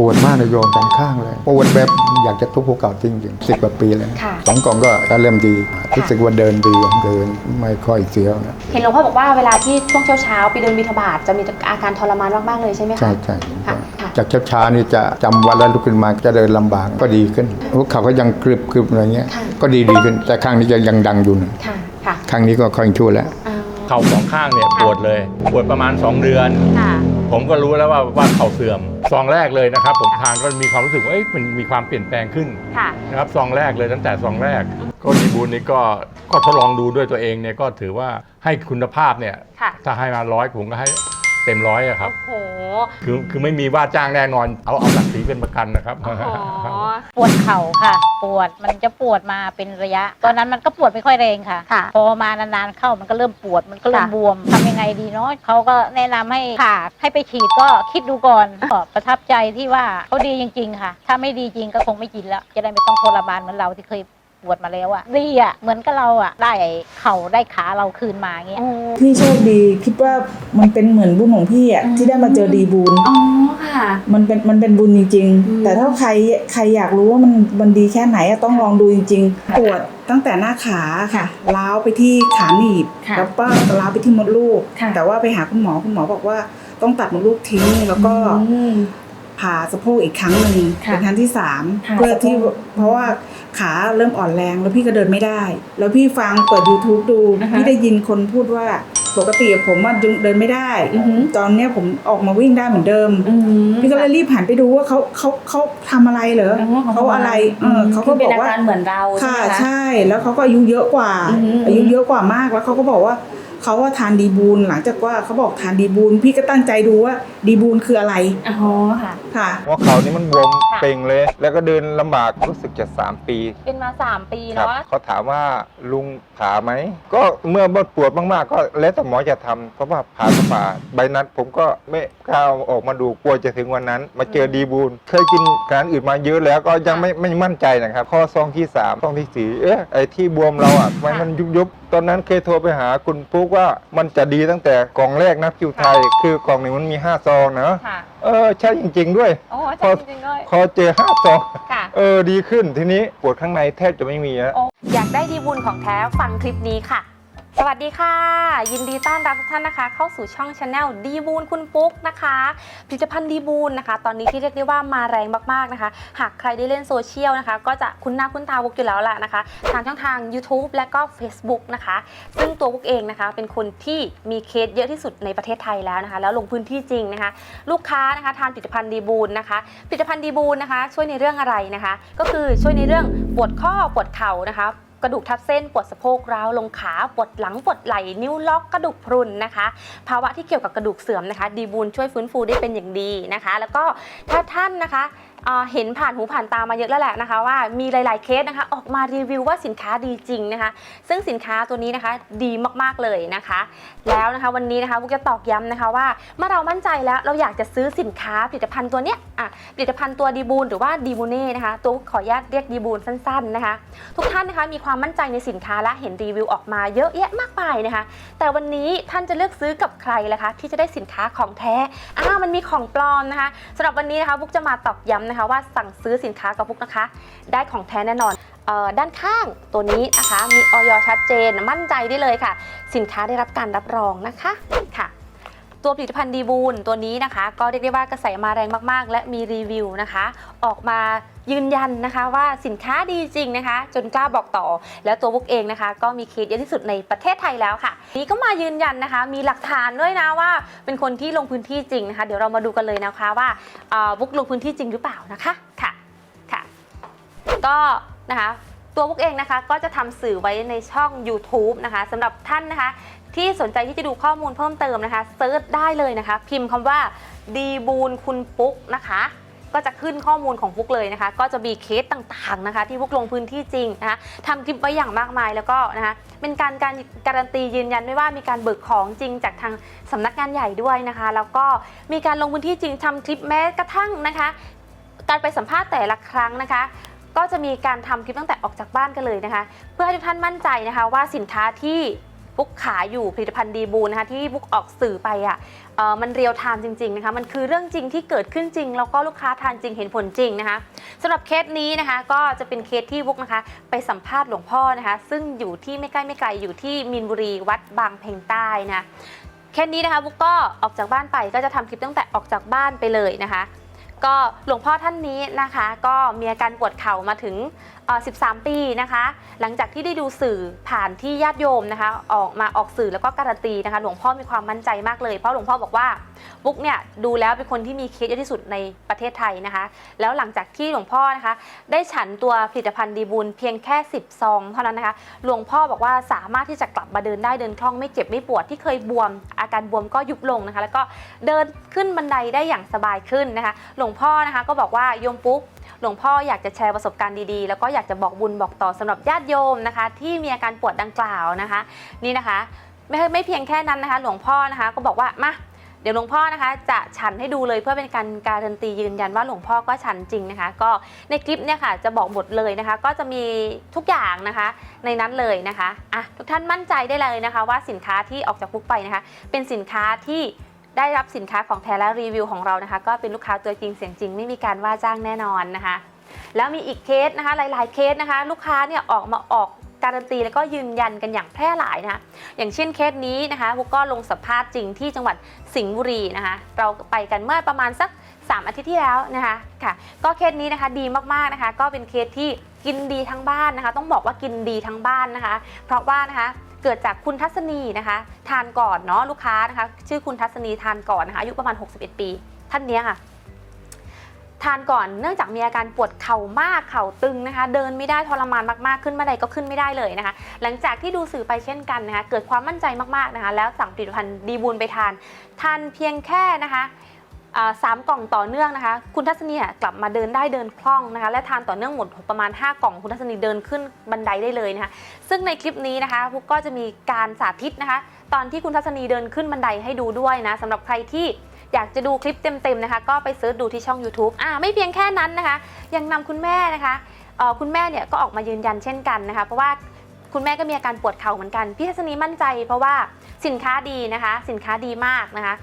ปวดมากเลยโยมสองข้างเลยปวดแบบอยากจะทุบหัวเก่าจริงๆสิบกว่าปีแล้วค่ะสองกล่องก็เริ่มดีรู้สึกว่าเดินดีเดินไม่ค่อยเสียวนะเห็นหลวงพ่อบอกว่าเวลาที่ช่วงเช้าๆไปเดินบิณฑบาตจะมีอาการทรมานมากๆเลยใช่ไหมคะใช่ใช่ค่ะค่ะจากช้าๆนี่จะจำวันแล้วลุกขึ้นมาจะเดินลำบากก็ดีขึ้นหัวเข่าก็ยังกรึบกรึบอะไรเงี้ยค่ะก็ดีดีขึ้นแต่ข้างนี้จะยังดังอยู่นะค่ะค่ะข้างนี้ก็ค่อยชั่วแล้วอ่าเข่าสองข้างเนี่ยปวดเลยปวดประมาณ 2 เดือนค่ะผมก็รู้แล้วว่าว่าเข่าเสื่อม ซองแรกเลยนะครับ ผมทานก็มีความรู้สึกว่าเอ้ยมันมีความเปลี่ยนแปลงขึ้นค่ะ นะครับซองแรกเลยตั้งแต่ซองแรก ก็ดีบูลนี่ก็ก็ทดลองดูด้วยตัวเองเนี่ยก็ถือว่าให้คุณภาพเนี่ยค่ะ ถ้าให้มาร้อยผมก็ให้ เต็มร้อยอะครับ โอ้โห คือคือไม่มีว่าจ้างแน่นอน เอาเอาหลักสีเป็นประกันนะครับ โอ้โห ปวดเข่าค่ะ ปวดมันจะปวดมาเป็นระยะ ตอนนั้นมันก็ปวดไม่ค่อยแรงค่ะ ค่ะ พอมานานๆเข้ามันก็เริ่มปวดมันก็เริ่มค่ะ บวมทำยังไงดีเนาะเขาก็แนะนำให้ผ่าให้ไปฉีดก็คิดดูก่อนก็ประทับใจที่ว่าเขาดีจริง ๆ ค่ะ ถ้าไม่ดีจริงก็คงไม่กินแล้ว จะได้ไม่ต้องทรมานเหมือนเราที่เคย ปวดมาแล้วอะดีอะเหมือนกับเราอะได้เข่าได้ขาเราคืนมาเงี้ยโอ้พี่โชคดีคิดว่ามันเป็นเหมือนบุญของพี่อะอืมที่ได้มาเจอดีบุญอ๋อค่ะ มันเป็นมันเป็นบุญจริง อืม ๆ แต่ถ้าใครใครอยากรู้ว่ามันมันดีแค่ไหนอะต้องลองดูจริงๆปวดตั้งแต่หน้าขาค่ะล้าวไปที่ขาหนีบค่ะแล้วก็ล้าวไปที่มดลูก ค่ะ แต่ว่าไปหาคุณหมอคุณหมอบอกว่าต้องตัดมดลูกทิ้งแล้วก็อืม ผ่าสะโพกอีกครั้งหนึ่งค่ะเป็นครั้งที่สามผ่าเพื่อที่สะโพกเพราะว่าขาเริ่มอ่อนแรงแล้วพี่ก็เดินไม่ได้ แล้วพี่ฟังเปิด YouTube ดูอ่าฮะพี่ได้ยินคนพูดว่าปกติผมอะเดินไม่ได้อือหือตอนเนี้ยผมออกมาวิ่งได้เหมือนเดิมอืมพี่ก็เลยรีบหันไปดูว่าเขาเขาเขาทำอะไรเหรออ๋อเขาอะไรเออเขาก็คืบอกเป็นว่าอาการเหมือนเราใช่ค่ะไหมคะใช่ แล้วเขาก็อายุเยอะกว่าอือหือออายุเยอะกว่ามากแล้วเขาก็บอกว่า เขาว่าทานดีบูลหลังจากว่าเขาบอกทานดีบูลพี่ก็ตั้งใจดูว่าดีบูลคืออะไรอ๋อค่ะ ค่ะหัวเข่านี่มันบวมค่ะ เป่งเลย แล้วก็เดินลำบากรู้สึกจะ3ปีเป็นมา 3 ปีครับเนาะเขาถามว่าลุงผ่าไหม ก็เมื่อปวดมากๆ ก็แล้วแต่หมอจะทำเพราะว่าผ่าก็ผ่าใบนัดผมก็ไม่กล้าเอาออกมาดูกลัวจะถึงวันนั้น มาเจอดีบูลเคยกินการอื่นมาเยอะแล้วก็ยังไม่ไม่มั่นใจนะครับ ข้อซองที่3ซองที่สี่เอ๊ะไอ้ที่บวมเราอะทำไมมันยุบยุบๆตอนนั้นเคยโทรไปหาคุณปุ๊กว่ามันจะดีตั้งแต่กล่องแรกนะคิวไทย คือกล่องหนึ่งมันมีห้าซองนะค่ะ เออใช่จริง ๆ ด้วย โอ้ใช่จริงๆเลยพอเจอห้าซองค่ะ เออดีขึ้นทีนี้ปวดข้างในแทบจะไม่มีแล้วโอ้อยากได้ดีบุญของแท้ฟังคลิปนี้ค่ะ สวัสดีค่ะ ยินดีต้อนรับทุกท่านนะคะ เข้าสู่ช่องชาแนลดีบูนคุณปุ๊กนะคะผลิตภัณฑ์ดีบูนนะคะ ตอนนี้ที่เรียกได้ว่ามาแรงมากๆนะคะ หากใครได้เล่นโซเชียลนะคะ ก็จะคุ้นหน้าคุ้นตาวุกอยู่แล้วล่ะนะคะทางช่องทาง YouTube และก็ Facebook นะคะ ซึ่งตัววุกเองนะคะ เป็นคนที่มีเคสเยอะที่สุดในประเทศไทยแล้วนะคะ แล้วลงพื้นที่จริงนะคะ ลูกค้านะคะทานผลิตภัณฑ์ดีบูนนะคะผลิตภัณฑ์ดีบูนนะคะ ช่วยในเรื่องอะไรนะคะ ก็คือช่วยในเรื่องปวดข้อปวดเข่านะคะ กระดูกทับเส้นปวดสะโพกร้าวลงขาปวดหลังปวดไหล่นิ้วล็อกกระดูกพรุนนะคะ ภาวะที่เกี่ยวกับกระดูกเสื่อมนะคะ ดีบูนช่วยฟื้นฟูได้เป็นอย่างดีนะคะ แล้วก็ถ้าท่านนะคะ เห็นผ่านหูผ่านตามาเยอะแล้วแหละนะคะ ว่ามีหลาย ๆเคสนะคะ ออกมารีวิวว่าสินค้าดีจริงนะคะ ซึ่งสินค้าตัวนี้นะคะดีมากๆเลยนะคะ แล้วนะคะวันนี้นะคะพวกจะตอกย้ำนะคะว่าเมื่อเรามั่นใจแล้วเราอยากจะซื้อสินค้าผลิตภัณฑ์ตัวเนี้ยอะผลิตภัณฑ์ตัวดีบูนหรือว่าดีบูเน่นะคะ ตัวขออนุญาตเรียกดีบูนสั้น ๆนะคะ ทุกท่านนะคะมีความมั่นใจในสินค้าและเห็นรีวิวออกมาเยอะแยะมากมายนะคะ แต่วันนี้ท่านจะเลือกซื้อกับใครล่ะคะ ที่จะได้สินค้าของแท้อ้ามันมีของปลอมนะคะสำหรับวันนี้นะคะพุกจะมาตอกย้ำนะคะว่าสั่งซื้อสินค้ากับพุกนะคะ ได้ของแท้แน่นอนออด้านข้างตัวนี้นะคะ มีออยชัดเจนมั่นใจได้เลยค่ะ สินค้าได้รับการรับรองนะคะค่ะ ตัวผลิตภัณฑ์ดีบูนตัวนี้นะคะ ก็เรียกได้ว่ากระแสมาแรงมากๆ และมีรีวิวนะคะ ออกมายืนยันนะคะว่าสินค้าดีจริงนะคะ จนกล้าบอกต่อ แล้วตัวบุ๊กเองนะคะ ก็มีเคสเยอะที่สุดในประเทศไทยแล้วค่ะ นี้ก็มายืนยันนะคะ มีหลักฐานด้วยนะว่า เป็นคนที่ลงพื้นที่จริงนะคะ เดี๋ยวเรามาดูกันเลยนะคะว่าบุ๊กลงพื้นที่จริงหรือเปล่านะคะค่ะค่ะ ก็นะคะตัวบุกเองนะคะก็จะทำสื่อไว้ในช่อง YouTube นะคะสำหรับท่านนะคะ ที่สนใจที่จะดูข้อมูลเพิ่มเติมนะคะเซิร์ชได้เลยนะคะ พิมพ์คำว่าดีบูนคุณปุ๊กนะคะก็จะขึ้นข้อมูลของปุ๊กเลยนะคะ ก็จะมีเคสต่างๆนะคะ ที่ปุ๊กลงพื้นที่จริงนะคะทำคลิปไว้อย่างมากมายแล้วก็นะคะเป็นการการการันตียืนยันด้วยว่ามีการเบิกของจริงจากทางสำนักงานใหญ่ด้วยนะคะ แล้วก็มีการลงพื้นที่จริงทำคลิปแม้กระทั่งนะคะ การไปสัมภาษณ์แต่ละครั้งนะคะ ก็จะมีการทำคลิปตั้งแต่ออกจากบ้านกันเลยนะคะ เพื่อให้ทุกท่านมั่นใจนะคะว่าสินค้าที่ บุ๊กขายอยู่ผลิตภัณฑ์ดีบูนนะคะที่บุ๊กออกสื่อไปอะ่ะมันเรียลไทม์จริงๆนะคะมันคือเรื่องจริงที่เกิดขึ้นจริง แล้วก็ลูกค้าทานจริงเห็นผลจริงนะคะสำหรับเคสนี้นะคะก็จะเป็นเคสที่บุ๊กนะคะ ไปสัมภาษณ์หลวงพ่อนะคะ ซึ่งอยู่ที่ไม่ใกล้ไม่ไกลอยู่ที่มีนบุรีวัดบางเพ็งใต้นะเคสนี้นะคะบุ๊กก็ออกจากบ้านไปก็จะทำคลิปตั้งแต่ออกจากบ้านไปเลยนะคะ ก็หลวงพ่อท่านนี้นะคะ ก็มีอาการปวดเข่ามาถึง 13 ปีนะคะ หลังจากที่ได้ดูสื่อผ่านที่ญาติโยมนะคะ ออกมาออกสื่อแล้วก็การันตีนะคะ หลวงพ่อมีความมั่นใจมากเลย เพราะหลวงพ่อบอกว่าบุ๊กเนี่ยดูแล้วเป็นคนที่มีเคสเยอะที่สุดในประเทศไทยนะคะ แล้วหลังจากที่หลวงพ่อนะคะ ได้ฉันตัวผลิตภัณฑ์ดีบุญเพียงแค่ 10 ซองเท่านั้นนะคะ หลวงพ่อบอกว่าสามารถที่จะกลับมาเดินได้เดินคล่องไม่เจ็บไม่ปวดที่เคยบวม อาการบวมก็ยุบลงนะคะ แล้วก็เดินขึ้นบันไดได้อย่างสบายขึ้นนะคะ หลวงพ่อนะคะ ก็บอกว่าโยมปุ๊กหลวงพ่ออยากจะแชร์ประสบการณ์ดีๆ แล้วก็อยากจะบอกบุญบอกต่อสำหรับญาติโยมนะคะ ที่มีอาการปวดดังกล่าวนะคะ นี่นะคะไม่ไม่เพียงแค่นั้นนะคะ หลวงพ่อนะคะ ก็บอกว่ามาเดี๋ยวหลวงพ่อนะคะจะฉันให้ดูเลยเพื่อเป็นการการันตียืนยันว่าหลวงพ่อก็ฉันจริงนะคะ ก็ในคลิปเนี่ยค่ะจะบอกหมดเลยนะคะ ก็จะมีทุกอย่างนะคะ ในนั้นเลยนะคะอะทุกท่านมั่นใจได้เลยนะคะ ว่าสินค้าที่ออกจากปุ๊กไปนะคะ เป็นสินค้าที่ ได้รับสินค้าของแท้และรีวิวของเรานะคะ ก็เป็นลูกค้าตัวจริงเสียงจริง ไม่มีการว่าจ้างแน่นอนนะคะ แล้วมีอีกเคสนะคะ หลาย ๆ เคสนะคะ ลูกค้าเนี่ยออกมาออกการันตีแล้วก็ยืนยันกันอย่างแพร่หลายนะคะอย่างเช่นเคสนี้นะคะพวกก็ลงสัมภาษณ์จริงที่จังหวัดสิงห์บุรีนะคะ เราไปกันเมื่อประมาณสัก 3 อาทิตย์ที่แล้วนะคะค่ะ ก็เคสนี้นะคะดีมากๆนะคะ ก็เป็นเคสที่กินดีทั้งบ้านนะคะ ต้องบอกว่ากินดีทั้งบ้านนะคะ เพราะว่านะคะ เกิดจากคุณทัศนีนะคะ ทานก่อนเนาะลูกค้านะคะ ชื่อคุณทัศนีทานก่อนนะคะอายุประมาณ 61 ปี ท่านเนี้ยค่ะ ทานก่อนเนื่องจากมีอาการปวดเข่ามากเข่าตึงนะคะ เดินไม่ได้ทรมานมากๆขึ้นบันไดก็ขึ้นไม่ได้เลยนะคะ หลังจากที่ดูสื่อไปเช่นกันนะคะ เกิดความมั่นใจมากๆนะคะ แล้วสั่งผลิตภัณฑ์ดีบูลไปทานทานเพียงแค่นะคะ สามกล่องต่อเนื่องนะคะ คุณทัศนีกลับมาเดินได้เดินคล่องนะคะ และทานต่อเนื่องหมดประมาณ 5 กล่อง คุณทัศนีเดินขึ้นบันไดได้เลยนะคะ ซึ่งในคลิปนี้นะคะพวกก็จะมีการสาธิตนะคะ ตอนที่คุณทัศนีเดินขึ้นบันไดให้ดูด้วยนะสำหรับใครที่อยากจะดูคลิปเต็มๆนะคะ ก็ไปเซิร์ชดูที่ช่อง YouTube อ่าไม่เพียงแค่นั้นนะคะ ยังนำคุณแม่นะคะคุณแม่เนี่ยก็ออกมายืนยันเช่นกันนะคะ เพราะว่าคุณแม่ก็มีอาการปวดเข่าเหมือนกัน พี่ทัศนีมั่นใจ เพราะว่าสินค้าดีนะคะ สินค้าดีมากนะคะ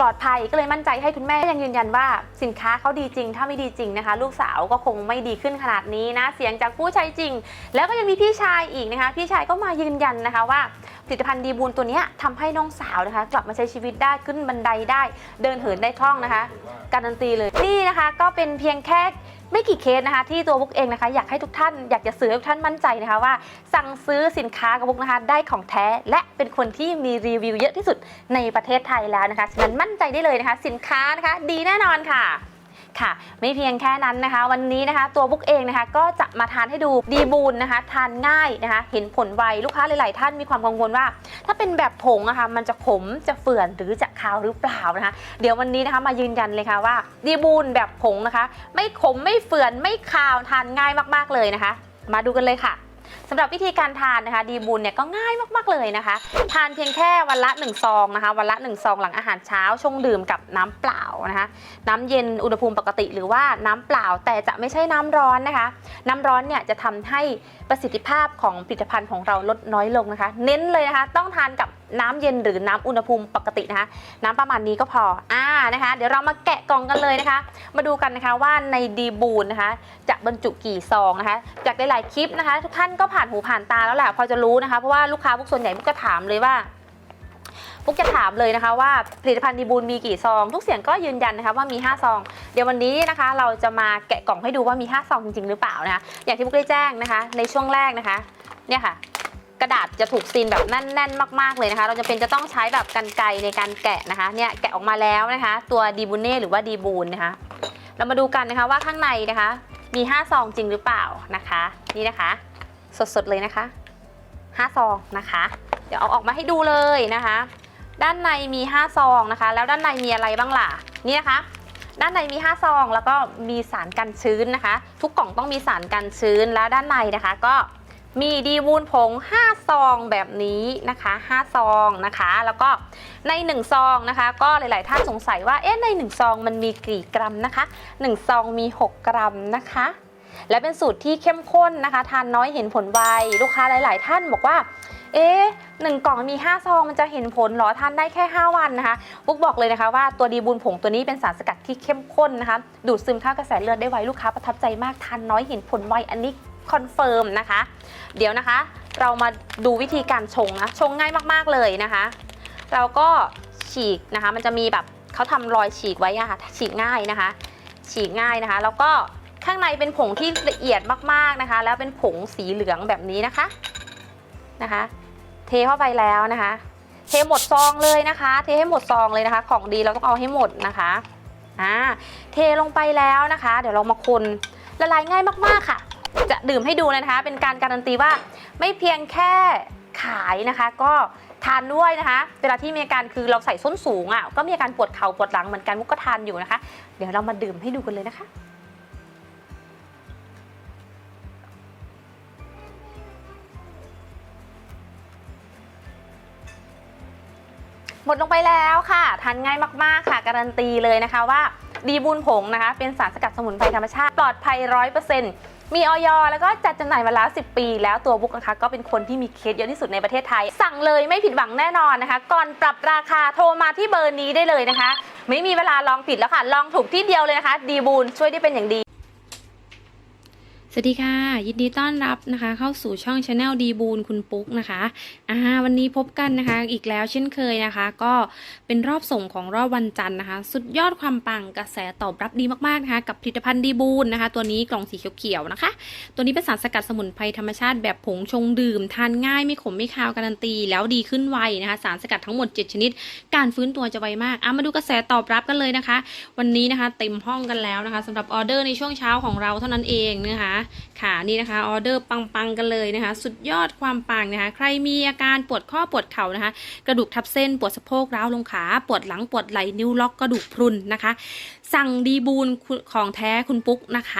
ปลอดภัยก็เลยมั่นใจให้คุณแม่ยังยืนยันว่า สินค้าเขาดีจริง ถ้าไม่ดีจริงนะคะ ลูกสาวก็คงไม่ดีขึ้นขนาดนี้นะ เสียงจากผู้ใช้จริง แล้วก็ยังมีพี่ชายอีกนะคะ พี่ชายก็มายืนยันนะคะว่าผลิตภัณฑ์ดีบูลตัวนี้ยทำให้น้องสาวนะคะ กลับมาใช้ชีวิตได้ขึ้นบันไดได้ เดินเหินได้คล่องนะคะ การันตีเลยนี่นะคะก็เป็นเพียงแค่ ไม่กี่เคสนะคะที่ตัวบุ๊กเองนะคะอยากให้ทุกท่านอยากจะสื่อให้ทุกท่านมั่นใจนะคะว่า สั่งซื้อสินค้ากับบุ๊กนะคะได้ของแท้และเป็นคนที่มีรีวิวเยอะที่สุดในประเทศไทยแล้วนะคะฉะนั้นมั่นใจได้เลยนะคะ สินค้านะคะดีแน่นอนค่ะ ค่ะ ไม่เพียงแค่นั้นนะคะ วันนี้นะคะ ตัวบุ๊กเองนะคะ ก็จะมาทานให้ดูดีบูนนะคะ ทานง่ายนะคะ เห็นผลไวลูกค้าหลาย ๆ ท่านมีความกังวลว่า ถ้าเป็นแบบผงอะคะมันจะขมจะเฟื่อนหรือจะคาวหรือเปล่านะคะ เดี๋ยววันนี้นะคะมายืนยันเลยค่ะว่าดีบูนแบบผงนะคะ ไม่ขมไม่เฟื่อนไม่คาวทานง่ายมาก ๆ เลยนะคะ มาดูกันเลยค่ะ สำหรับวิธีการทานนะคะดีบุญเนี่ยก็ง่ายมากๆเลยนะคะ ทานเพียงแค่วันละ1ซองนะคะวันละ1ซองหลังอาหารเช้าชงดื่มกับน้ำเปล่านะคะน้ำเย็นอุณหภูมิปกติหรือว่าน้ำเปล่าแต่จะไม่ใช่น้ำร้อนนะคะ น้ำร้อนเนี่ยจะทำให้ประสิทธิภาพของผลิตภัณฑ์ของเราลดน้อยลงนะคะ เน้นเลยนะคะ ต้องทานกับน้ำเย็นหรือน้ำอุณหภูมิปกตินะคะ น้ำประมาณนี้ก็พออ่านะคะ เดี๋ยวเรามาแกะกล่องกันเลยนะคะ มาดูกันนะคะว่าในดีบูนนะคะ จะบรรจุกี่ซองนะคะ จากหลายๆคลิปนะคะ ทุกท่านก็ผ่านหูผ่านตาแล้วแหละพอจะรู้นะคะเพราะว่าลูกค้าพวกส่วนใหญ่พวกก็ถามเลยว่าพวกจะถามเลยนะคะว่าผลิตภัณฑ์ดีบูลมีกี่ซอง ทุกเสียงก็ยืนยันนะคะว่ามี 5 ซอง เดี๋ยววันนี้นะคะเราจะมาแกะกล่องให้ดูว่ามี 5 ซองจริงๆ หรือเปล่านะคะอย่างที่พวกได้แจ้งนะคะ ในช่วงแรกนะคะเนี่ยค่ะ กระดาษจะถูกซีนแบบแน่นๆ มากๆเลยนะคะ เราจะเป็นจะต้องใช้แบบกันไกในการแกะนะคะเนี่ยแกะออกมาแล้วนะคะ ตัวดีบูเน่หรือว่าดีบูลนะคะ เรามาดูกันนะคะว่าข้างในนะคะ มี5ซองจริงหรือเปล่านะคะ นี่นะคะ สดๆเลยนะคะ5ซองนะคะ เดี๋ยวเอาออกมาให้ดูเลยนะคะ ด้านในมี5ซองนะคะ แล้วด้านในมีอะไรบ้างล่ะนี่นะคะด้านในมี 5 ซอง แล้วก็มีสารกันชื้นนะคะ ทุกกล่องต้องมีสารกันชื้นแล้วด้านในนะคะ ก็ มีดีวูนผง 5 ซองแบบนี้นะคะ 5 ซองนะคะ แล้วก็ใน 1 ซองนะคะ ก็หลาย ๆ ท่านสงสัยว่า เอ๊ะ ใน 1 ซองมันมีกี่กรัมนะคะ 1 ซองมี 6 กรัมนะคะ และเป็นสูตรที่เข้มข้นนะคะ ทานน้อยเห็นผลไว ลูกค้าหลาย ๆ ท่านบอกว่า เอ๊ะหนึ่งกล่องมี 5 ซองมันจะเห็นผลเหรอทานได้แค่ 5 วันนะคะปุ๊กบอกเลยนะคะว่าตัวดีบูนผงตัวนี้เป็นสารสกัดที่เข้มข้นนะคะ ดูดซึมเข้ากระแสเลือดได้ไวลูกค้าประทับใจมากทานน้อยเห็นผลไวอันนี้ คอนเฟิร์มนะคะ เดี๋ยวนะคะ เรามาดูวิธีการชงนะ ชงง่ายมากๆเลยนะคะ เราก็ฉีกนะคะ มันจะมีแบบเขาทำรอยฉีกไว้อะค่ะ ฉีกง่ายนะคะ ฉีกง่ายนะคะ แล้วก็ข้างในเป็นผงที่ละเอียดมากๆนะคะ แล้วเป็นผงสีเหลืองแบบนี้นะคะนะคะ เทเข้าไปแล้วนะคะ เทหมดซองเลยนะคะ เทให้หมดซองเลยนะคะ ของดีเราต้องเอาให้หมดนะคะอ่าเทลงไปแล้วนะคะ เดี๋ยวเรามาคนละลายง่ายมากๆค่ะ จะดื่มให้ดูนะคะ เป็นการการันตีว่าไม่เพียงแค่ขายนะคะ ก็ทานด้วยนะคะ เวลาที่มีอาการคือเราใส่ส้นสูงอะก็มีอาการปวดเข่าปวดหลังเหมือนกันมุกก็ทานอยู่นะคะ เดี๋ยวเรามาดื่มให้ดูกันเลยนะคะหมดลงไปแล้วค่ะ ทานง่ายมาก ๆ ค่ะ การันตีเลยนะคะว่า ดีบุญผงนะคะ เป็นสารสกัดสมุนไพรธรรมชาติ ปลอดภัยร้อยเปอร์เซ็นต์ มีออยแล้วก็จัดจำหน่ายมาแล้ว 10 ปี แล้วตัวบุ๊กนะคะก็เป็นคนที่มีเคสเยอะที่สุดในประเทศไทย สั่งเลยไม่ผิดหวังแน่นอนนะคะ ก่อนปรับราคาโทรมาที่เบอร์นี้ได้เลยนะคะ ไม่มีเวลาลองผิดแล้วค่ะ ลองถูกที่เดียวเลยนะคะ ดีบูลช่วยได้เป็นอย่างดี วัสดีค่ะ ยินดีต้อนรับนะคะ เข้าสู่ช่อง Channel ดีบูนคุณปุ๊กนะคะอ่าวันนี้พบกันนะคะ อีกแล้วเช่นเคยนะคะ ก็เป็นรอบส่งของรอบวันจันทร์นะคะ สุดยอดความปังกระแสตอบรับดีมากๆนะคะ กับผลิตภัณฑ์ดีบูนนะคะ ตัวนี้กล่องสีเขียวๆนะคะ ตัวนี้เป็นสารสกัดสมุนไพรธรรมชาติแบบผงชงดื่ม ทานง่ายไม่ขมไม่คาวการันตี แล้วดีขึ้นไวนะคะ สารสกัดทั้งหมด 7 ชนิด การฟื้นตัวจะไวมากอะมาดูกระแสตอบรับกันเลยนะคะ วันนี้นะคะ เต็มห้องกันแล้วนะคะสำหรับออเดอร์ในช่วงเช้าของเราเท่านั้นเองนะคะค่ะนี่นะคะออเดอร์ปังๆกันเลยนะคะ สุดยอดความปังนะคะ ใครมีอาการปวดข้อปวดเข่านะคะ กระดูกทับเส้นปวดสะโพกร้าวลงขาปวดหลังปวดไหล่นิ้วล็อกกระดูกพรุนนะคะ สั่งดีบูนของแท้คุณปุ๊กนะคะ